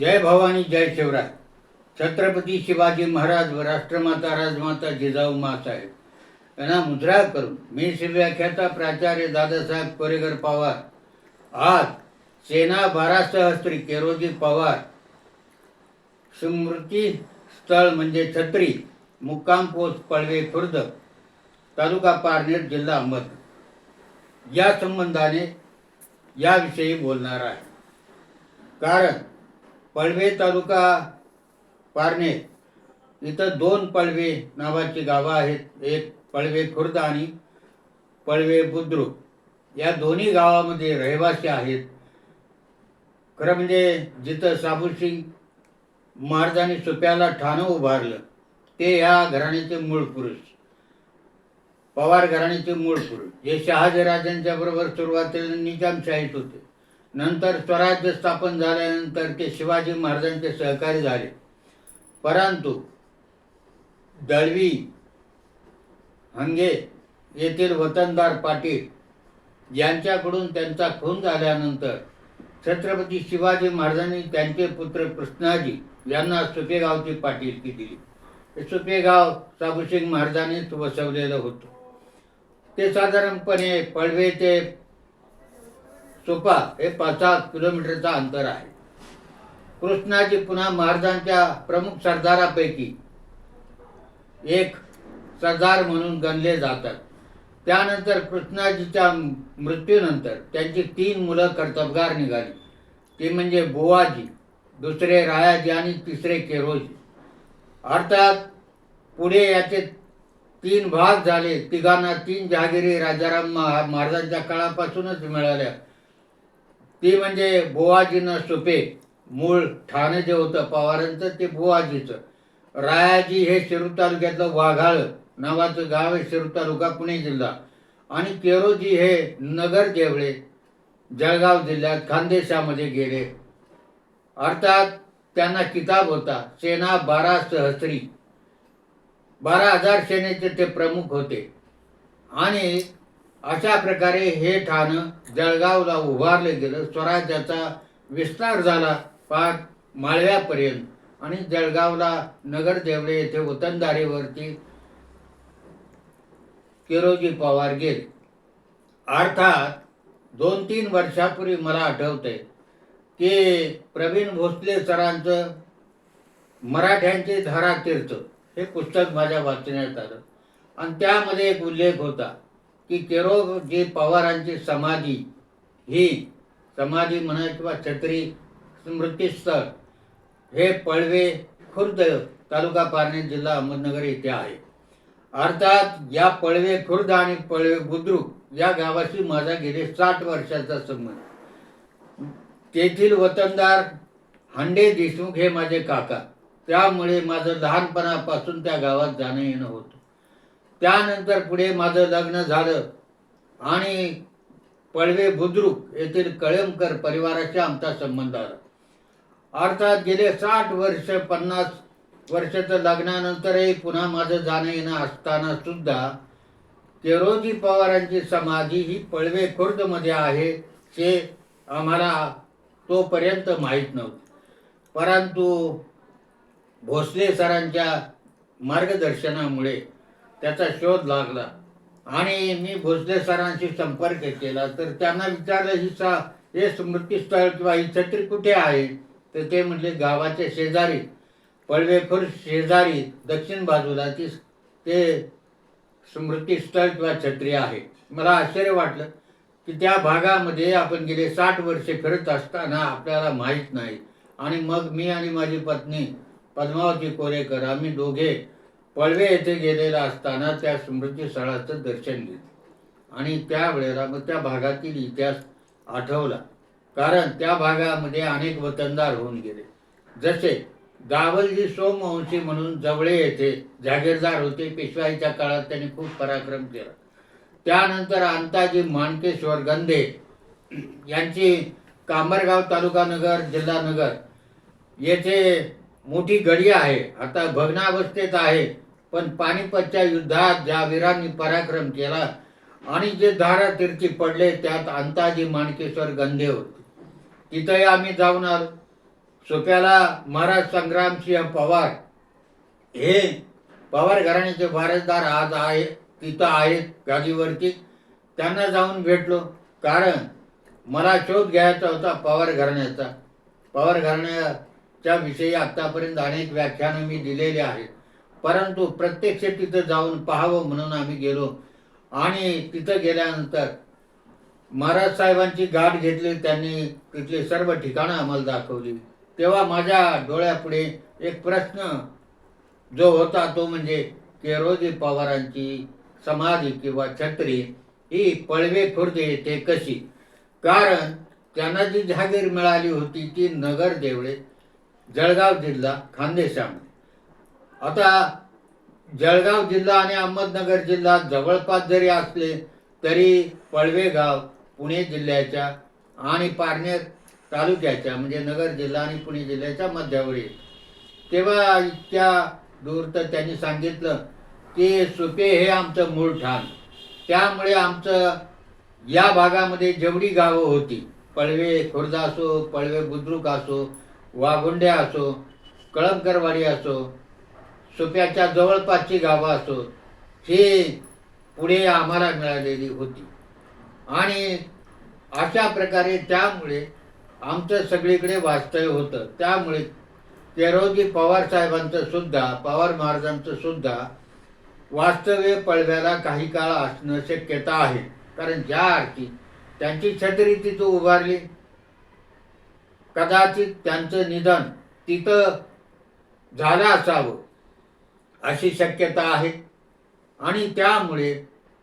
जय भवानी जय शिवराय. छत्रपती शिवाजी महाराज व राष्ट्रमाता राजमाता जिजाऊ मासाहेब. यांना मुद्रा करून मी शिव्याख्याता प्राचार्य दादासाहेब कोरेकर पवार. आज सेना बारा सहस्त्री केरोजी पवार. स्मृती स्थळ म्हणजे छत्री मुक्काम पोस्ट पळवे खुर्द तालुका पारनेर जिल्हा अहमद या संबंधाने याविषयी बोलणार आहे. कारण पळवे तालुका पारणे इथं दोन पळवे नावाची गावं आहेत. एक पळवे खुर्द आणि पळवे बुद्रुक. या दोन्ही गावामध्ये रहिवासी आहेत. खरं म्हणजे जिथं साबुसिंग महाराजांनी सुप्याला ठाणं उभारलं ते या घराण्याचे मूळ पुरुष. पवार घराण्याचे मूळ पुरुष. हे शहाजीराजांच्या बरोबर सुरुवातीला निजामशाहीत होते. नंतर स्वराज्य स्थापन झाल्यानंतर ते शिवाजी महाराजांचे सहकारी झाले. परंतु दळवी हंगे येथील वतनदार पाटील यांच्याकडून त्यांचा खून झाल्यानंतर छत्रपती शिवाजी महाराजांनी त्यांचे पुत्र कृष्णाजी यांना सुपेगावची पाटीलकी दिली. सुपेगाव साबुसिंग महाराजांनीच वसवलेलं होतं. ते साधारणपणे पळवे ते सोपा हे पाच सहा किलोमीटरचा अंतर आहे. कृष्णाजी पुन्हा महाराजांच्या प्रमुख सरदारापैकी एक सरदार म्हणून गणले जातात. त्यानंतर कृष्णाजीच्या मृत्यूनंतर त्यांची तीन मुलं कर्तबगार निघाली. ती म्हणजे बुवाजी दुसरे रायाजी आणि तिसरे केरोजी. अर्थात पुढे याचे तीन भाग झाले. तिघांना तीन जहागिरी राजाराम महा- महाराजांच्या काळापासूनच मिळाल्या. ती म्हणजे बुवाजीनं सुपे. मूळ ठाणे जे होतं पवारांचं ते बुवाजीचं. रायाजी हे शिरूर तालुक्यातलं वाघाळ. नावाचं गाव आहे शिरूर तालुका पुणे जिल्हा. आणि केरोजी हे नगर देवळे जळगाव जिल्ह्यात खानदेशामध्ये गेले. अर्थात त्यांना किताब होता सेना बारा सहस्त्री बारा हजार सेनेचे ते प्रमुख होते. आणि अशा प्रकारे हे ठाणं जळगावला उभारलं गेलं. स्वराज्याचा विस्तार झाला पाठ माळव्यापर्यंत. आणि जळगावला नगर देवळे येथे वतनदारीवरती किरोजी पवार गेले. अर्थात दोन तीन वर्षापूर्वी मला आठवते की प्रवीण भोसले सरांचं मराठ्यांचे धारातीर्थ हे पुस्तक माझ्या वाचण्यात आलं. आणि त्यामध्ये एक उल्लेख होता. की केरोजी पवारांची समाधी ही समाधी म्हणा किंवा छत्री स्मृतीस्थळ हे पळवे खुर्द तालुका पारनेर जिल्हा अहमदनगर येथे आहे. अर्थात या पळवे खुर्द आणि पळवे बुद्रुक या गावाशी माझा गेले साठ वर्षाचा संबंध. तेथील वतनदार हांडे देशमुख हे माझे काका. त्यामुळे माझं लहानपणापासून त्या गावात जाणं येणं होतं. त्यानंतर पुढे माझं लग्न झालं. आणि पळवे बुद्रुक येथील कळमकर परिवाराशी आमचा संबंध आला. अर्थात गेले साठ वर्ष पन्नास वर्षाचं लग्नानंतरही पुन्हा माझं जाणं येणं असताना सुद्धा केरोजी पवारांची समाधी ही पळवे खुर्दमध्ये आहे हे आम्हाला तोपर्यंत माहीत नव्हतं. परंतु भोसले सरांच्या मार्गदर्शनामुळे त्याचा शोध लागला. आणि मी भोसले सरांशी संपर्क केला. तर त्यांना विचारलं ही सा हे स्मृतीस्थळ किंवा ही छत्री कुठे आहे? तर ते म्हणजे गावाच्या शेजारी पळवेखोर शेजारी दक्षिण बाजूला ती ते स्मृतीस्थळ किंवा छत्री आहे. मला आश्चर्य वाटलं की त्या भागामध्ये आपण गेले साठ वर्षे फिरत असताना आपल्याला माहीत नाही. आणि मग मी आणि माझी पत्नी पद्मावती कोरेकर आम्ही दोघे पळवे येथे गेलेला असताना त्या स्मृतीस्थळाचं दर्शन घेतलं आणि त्यावेळेला मग त्या भागातील इतिहास आठवला. कारण त्या भागामध्ये अनेक वतनदार होऊन गेले. जसे गावलजी सोमवंशी म्हणून जवळे येथे जागीरदार होते पेशवाईच्या काळात त्यांनी खूप पराक्रम केला. त्यानंतर अंताजी मानकेश्वर गंधे यांची कांबरगाव तालुका नगर जिल्हा नगर येथे मोठी गडी आहे. आता भग्नावस्थेत आहे. पण पानिपतच्या युद्धात ज्या वीरांनी पराक्रम केला आणि जे धारा तिरची पडले त्यात अंताजी माणकेश्वर गंधे होते. तिथंही आम्ही जाऊन आलो. सोप्याला महाराज संग्रामसिंह पवार हे पवार घराण्याचे वारसदार आज आहे तिथं आहेत गादीवरती त्यांना जाऊन भेटलो. कारण मला शोध घ्यायचा होता पवार घराण्याचा. पवार घराण्याच्या विषयी आत्तापर्यंत अनेक व्याख्यानं मी दिलेली आहेत. परंतु प्रत्यक्ष तिथं जाऊन पाहावं म्हणून आम्ही गेलो. आणि तिथं गेल्यानंतर महाराज साहेबांची गाठ घेतली त्यांनी तिथली सर्व ठिकाणं आम्हाला दाखवली. तेव्हा माझ्या डोळ्यापुढे एक प्रश्न जो होता तो म्हणजे केरोजी पवारांची समाधी किंवा छत्री ही पळवे खुर्द येथे कशी? कारण त्यांना जी जहागीर मिळाली होती ती नगर देवळे जळगाव जिल्हा खानदेशामध्ये. आता जळगाव जिल्हा आणि अहमदनगर जिल्हा जवळपास जरी असले तरी पळवे गाव पुणे जिल्ह्याच्या आणि पारनेर तालुक्याच्या म्हणजे नगर जिल्हा आणि पुणे जिल्ह्याच्या मध्यावरील तेव्हा इतक्या दूर तर त्यांनी सांगितलं की सुपे हे आमचं मूळ ठाण. त्यामुळे आमचं या भागामध्ये जेवढी गावं होती पळवे खुर्द असो पळवे बुद्रुक असो वाघुंडे असो कळमकरवाडी असो सुप्याच्या जवळपासची गावं असो ही पुढे आम्हाला मिळालेली होती. आणि अशा प्रकारे त्यामुळे आमचं सगळीकडे वास्तव्य होतं. त्यामुळे केरोजी पवार साहेबांचं सुद्धा पवार महाराजांचं सुद्धा वास्तव्य पळव्याला काही काळ असणं शक्यता आहे. कारण ज्या अर्थी त्यांची छत्री तिथं उभारली कदाचित त्यांचं निधन तिथं झालं असावं. अशी शक्यता आहे. आणि त्यामुळे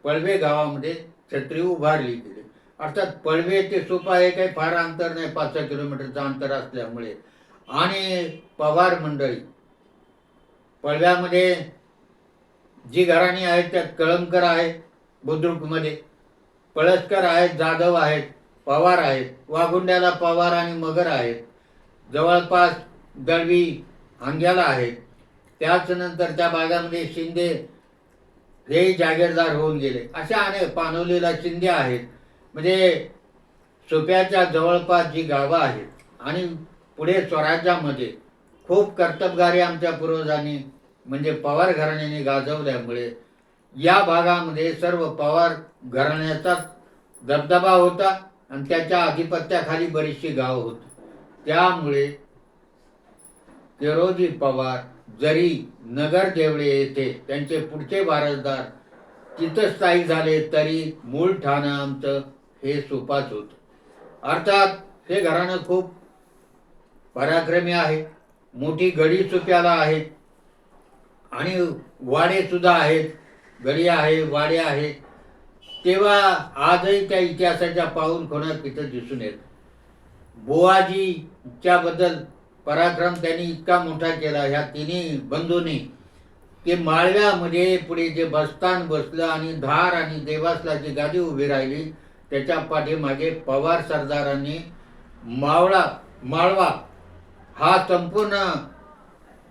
पळवे गावामध्ये छत्री उभारली गेली. अर्थात पळवे ते सोपा हे काही फार अंतर नाही पाच सहा किलोमीटरचं अंतर असल्यामुळे. आणि पवार मंडळी पळव्यामध्ये जी घराणी आहेत त्यात कळमकर आहे बुद्रुकमध्ये. पळसकर आहेत जाधव आहेत पवार आहेत वाघुंड्याला पवार आणि मगर आहेत. जवळपास दळवी हांग्याला आहेत. त्याचनंतर त्या भागामध्ये शिंदे हे जागीरदार होऊन गेले. अशा अनेक पानवलेला शिंदे आहेत. म्हणजे सोप्याच्या जवळपास जी गावं आहेत आणि पुढे स्वराज्यामध्ये खूप कर्तबगारी आमच्या पूर्वजांनी म्हणजे पवार घराण्याने गाजवल्यामुळे या भागामध्ये सर्व पवार घराण्याचा दबदबा होता आणि त्याच्या आधिपत्याखाली बरीचशी गावं होती. त्यामुळे केरोजी पवार जरी नगर देवळे येथे त्यांचे पुढचे वारसदार तिथं स्थायिक झाले तरी मूळ ठाणं आमचं हे सोपाच होतं. अर्थात हे घराणं खूप पराक्रमी आहे. मोठी गडी सुप्याला आहे आणि वाडे सुद्धा आहेत. गडी आहे वाडे आहेत. तेव्हा आजही त्या इतिहासाच्या पाऊल खोनात तिथं दिसून येत. बुवाजीच्याबद्दल पराक्रम त्यांनी इतका मोठा केला ह्या तिन्ही बंधूंनी की माळव्यामध्ये पुढे जे बस्तान बसलं आणि धार आणि देवासला जी गादी उभी राहिली त्याच्या पाठीमागे पवार सरदारांनी मावळा माळवा हा संपूर्ण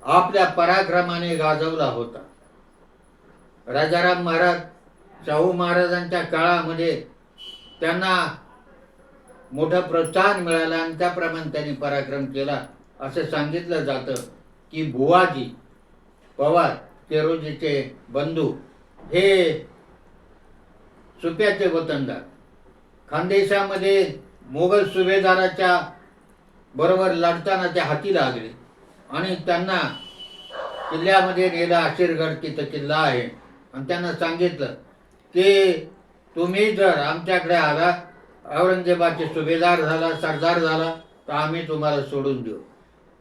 आपल्या पराक्रमाने गाजवला होता. राजाराम महाराज शाहू महाराजांच्या काळामध्ये त्यांना मोठं प्रोत्साहन मिळालं आणि त्याप्रमाणे त्यांनी पराक्रम केला. असं सांगितलं जातं की बुवाजी पवार केरोजीचे बंधू हे सुप्याचे वतनदार. खानदेशामध्ये मोगल सुभेदाराच्या बरोबर लढताना ते हाती लागले आणि त्यांना किल्ल्यामध्ये नेलं आशीरगड तिथं किल्ला आहे. आणि त्यांना सांगितलं की तुम्ही जर आमच्याकडे आला औरंगजेबाचे सुभेदार झाला सरदार झाला तर आम्ही तुम्हाला सोडून देऊ.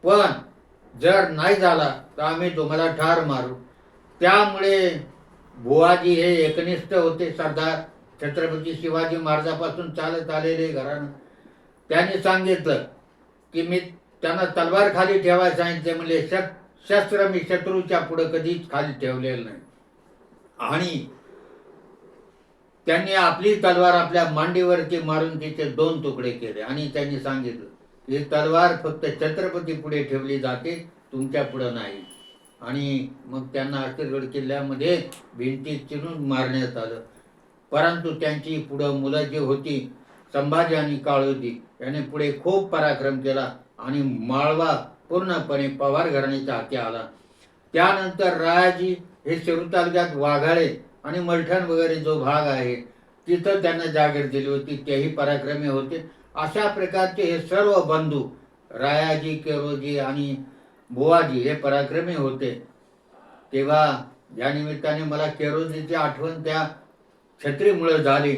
पण जर नाही झाला तर आम्ही तुम्हाला ठार मारू. त्यामुळे बुवाजी हे एकनिष्ठ होते सरदार. छत्रपती शिवाजी महाराजापासून चालत आलेले घराणं. त्यांनी सांगितलं की मी त्यांना तलवार खाली ठेवायला सांगितले म्हणजे शस्त्र मी शत्रूच्या पुढं कधीच खाली ठेवलेलं नाही. आणि त्यांनी आपली तलवार आपल्या मांडीवरती मारून तिचे दोन तुकडे केले आणि त्यांनी सांगितलं ही तलवार फक्त छत्रपती पुढे ठेवली जाते तुमच्या पुढं नाही. आणि मग त्यांना अष्टगड किल्ल्यामध्ये भिंतीत चिरून मारण्यात आलं. परंतु त्यांची पुढं मुलं जी होती संभाजी आणि काळोजी याने पुढे खूप पराक्रम केला आणि माळवा पूर्णपणे पवार घराण्याच्या हाती आला. त्यानंतर रायाजी हे शिरू तालुक्यात वाघाळे आणि मलठण वगैरे जो भाग आहे तिथं त्यांना जागीर दिली होती. तेही पराक्रमी होते. अशा प्रकारचे हे सर्व बंधू रायाजी केरोजी आणि बुवाजी हे पराक्रमी होते. तेव्हा या निमित्ताने मला केरोजीची आठवण त्या छत्रीमुळे झाली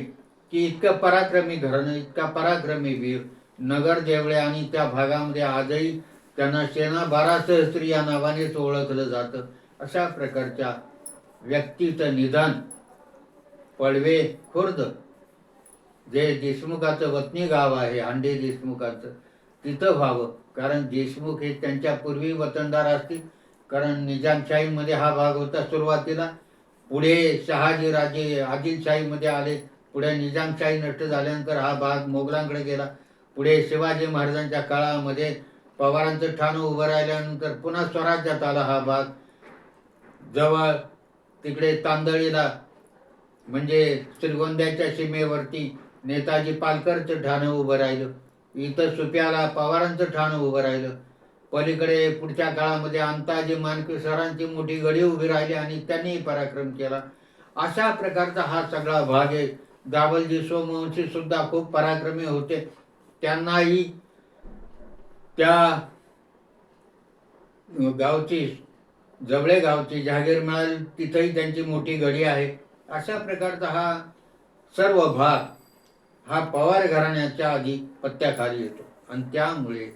की इतकं पराक्रमी घराणं इतका पराक्रमी वीर नगर देवळे आणि त्या भागामध्ये आजही त्यांना सेना बारा सहस्त्री या नावानेच ओळखलं जातं. अशा प्रकारच्या व्यक्तीचं निधन पडवे खुर्द जे देशमुखाचं वतनी गाव आहे अंडे देशमुखाचं तिथं व्हावं. कारण देशमुख हे त्यांच्या पूर्वी वतनदार असतील. कारण निजामशाहीमध्ये हा भाग होता सुरुवातीला. पुढे शहाजी राजे आदिलशाहीमध्ये आले. पुढे निजामशाही नष्ट झाल्यानंतर हा भाग मोगलांकडे गेला. पुढे शिवाजी महाराजांच्या काळामध्ये पवारांचं ठाणं उभं राहिल्यानंतर पुन्हा स्वराज्यात आला हा भाग. जवळ तिकडे तांदळीला म्हणजे श्रीगोंद्याच्या सीमेवरती नेताजी पालकरचं ठाणं उभं राहिलं. इथं सुप्याला पवारांचं ठाणं उभं राहिलं. पलीकडे पुढच्या काळामध्ये अंताजी मानकी सरांची मोठी गडी उभी राहिली आणि त्यांनी पराक्रम केला. अशा प्रकारचा हा सगळा भाग आहे. दाबलजी सोमवंशी सुद्धा खूप पराक्रमी होते. त्यांनाही त्या गावची जवळे गावची जागीर मिळाली. तिथंही त्यांची मोठी गडी आहे. अशा प्रकारचा हा सर्व भाग हा पवार घराण्याच्या आधी पत्त्याखाली येतो. आणि त्यामुळे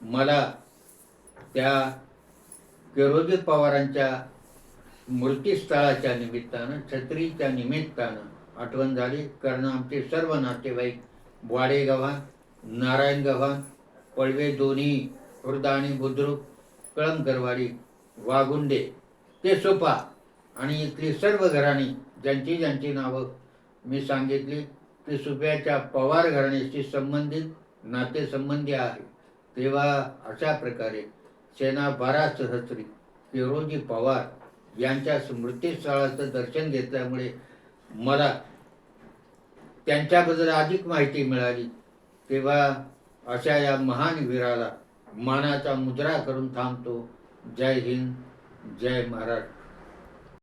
मला त्या किरोजी पवारांच्या मूर्तीस्थळाच्या निमित्तानं छत्रीच्या निमित्तानं आठवण झाली. कारण आमचे सर्व नातेवाईक वाडे गव्हाण नारायण गव्हाण पळवे दोन्ही खुर्दा आणि बुद्रुक कळमकरवाडी वागुंडे ते सोपा आणि इथली सर्व घराणी ज्यांची ज्यांची नावं मी सांगितली ते सुप्याच्या पवार घराण्याशी संबंधित नातेसंबंधी आहे. तेव्हा अशा प्रकारे सेना बारा सहस्त्री फिरोजी पवार यांच्या स्मृतीस्थळाचं दर्शन घेतल्यामुळे मला त्यांच्याबद्दल अधिक माहिती मिळाली तेव्हा अशा या महान वीराला मानाचा मुद्रा करून थांबतो. जय हिंद जय महाराष्ट्र.